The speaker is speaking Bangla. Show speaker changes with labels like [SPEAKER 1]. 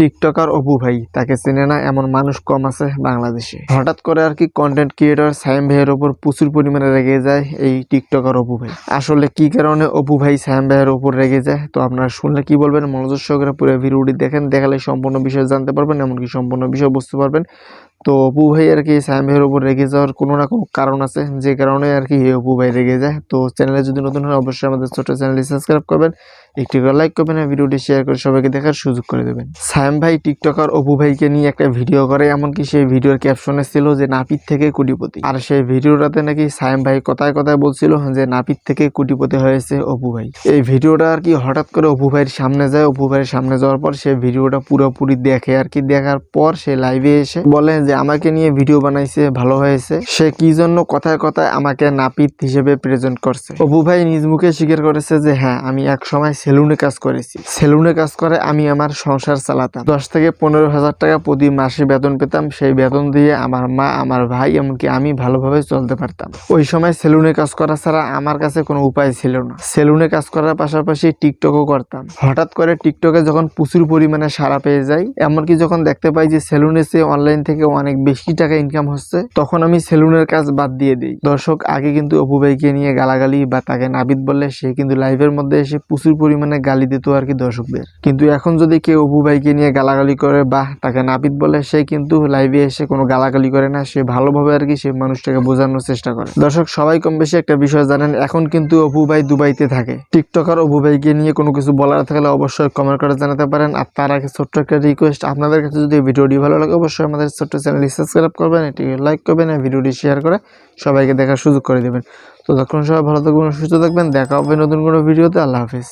[SPEAKER 1] টিকটকার অপু ভাই, তাকে চেনে না এমন মানুষ কম আছে বাংলাদেশে। হঠাৎ করে আর কি কন্টেন্ট ক্রিয়েটর সাইম ভাইয়ের ওপর প্রচুর পরিমাণে রেগে যায় এই টিকটকার অপু ভাই। আসলে কি কারণে অপু ভাই সাইম ভাইয়ের ওপর রেগে যায়, তো আপনারা শুনলে কি বলবেন? মনোযোগ সহকারে পুরো ভিডিওটি দেখেন, দেখালে সম্পূর্ণ বিষয় জানতে পারবেন, এমনকি সম্পূর্ণ বিষয় বুঝতে পারবেন। তো অপু ভাই আর কি সাইম ভাইয়ের উপর রেগে যাওয়ার কোনো না কোনো কারণ আছে, যে কারণে আর কি অপু ভাই রেগে যায়। তো চ্যানেলে যদি নতুন হয় অবশ্যই আমাদের ছোট চ্যানেলটি সাবস্ক্রাইব করবেন, একটি করে লাইক করবেন ভিডিওটি শেয়ার করে সবাইকে দেখার সুযোগ করে দেবেন। সাইম ভাই টিকটকার অপু ভাইকে নিয়ে একটা ভিডিও করে, এমনকি সেই ভিডিওর ক্যাপশনে ছিল যে, নাপিত থেকে কোটিপতি। আর সেই ভিডিওটাতে নাকি সাইম ভাই কথায় কথায় বলছিল যে, নাপিত থেকে কোটিপতি হয়েছে অপু ভাই। এই ভিডিওটা আর কি হঠাৎ করে অপু ভাইয়ের সামনে যায়। অপু ভাইয়ের সামনে যাওয়ার পর সে ভিডিওটা পুরোপুরি দেখে আর কি। দেখার পর সে লাইভে এসে বলে আমাকে নিয়ে ভিডিও বানাইছে, ভালো হয়েছে। সে কি জন্য কথায় কথায় আমাকে নাপিত হিসেবে প্রেজেন্ট করছে? অপু ভাই নিজ মুখে স্বীকার করেছে যে হ্যাঁ আমি এক সময় সেলুনে কাজ করেছি। সেলুনে কাজ করে আমি আমার সংসার চালাতাম। দশ থেকে পনেরো হাজার টাকা প্রতি মাসে বেতন পেতাম। সেই বেতন দিয়ে আমার মা, আমার ভাই, এমনকি আমি ভালোভাবে চলতে পারতাম। ওই সময় সেলুনে কাজ করা ছাড়া আমার কাছে কোনো উপায় ছিল না। সেলুনে কাজ করার পাশাপাশি টিকটকও করতাম। হঠাৎ করে টিকটকে যখন প্রচুর পরিমাণে সাড়া পেয়ে যাই, এমনকি যখন দেখতে পাই যে সেলুনে সে অনলাইন থেকে অনেক বেশি টাকা ইনকাম হচ্ছে, তখন আমি সেলুনের কাজ বাদ দিয়ে দিই। দর্শক, আগে কিন্তু অপু ভাইকে নিয়ে গালাগালি বা তাকে নাবিদ বললে সে কিন্তু লাইভের মধ্যে এসে প্রচুর পরিমাণে গালি দিত আর কি দর্শকদের। কিন্তু এখন যদি কেউ অপু ভাইকে নিয়ে গালাগালি করে বা তাকে নাপিত বলে, সে কিন্তু লাইভে এসে কোনো গালাগালি করে না, সে ভালোভাবে আর কি সে মানুষটাকে বোঝানোর চেষ্টা করে। দর্শক, সবাই কম বেশি একটা বিষয় জানেন, এখন কিন্তু অপু ভাই দুবাইতে থাকে। টিকটকার অপু ভাইকে নিয়ে কোনো কিছু বলার থাকলে অবশ্যই কমেন্ট করে জানাতে পারেন। আর তার আগে ছোট্ট একটা রিকোয়েস্ট আপনাদের কাছে যদি ভিডিওটি ভালো লাগে, অবশ্যই আমাদের ছোট্ট চ্যানেলটি সাবস্ক্রাইব করবেন, এটি লাইক করবেন ভিডিওটি শেয়ার করে সবাইকে দেখার সুযোগ করে দেবেন। তো তখন সবাই ভালো থাকবেন, সুস্থ থাকবেন, দেখা হবে নতুন কোনো ভিডিওতে, আল্লাহ হাফিজ।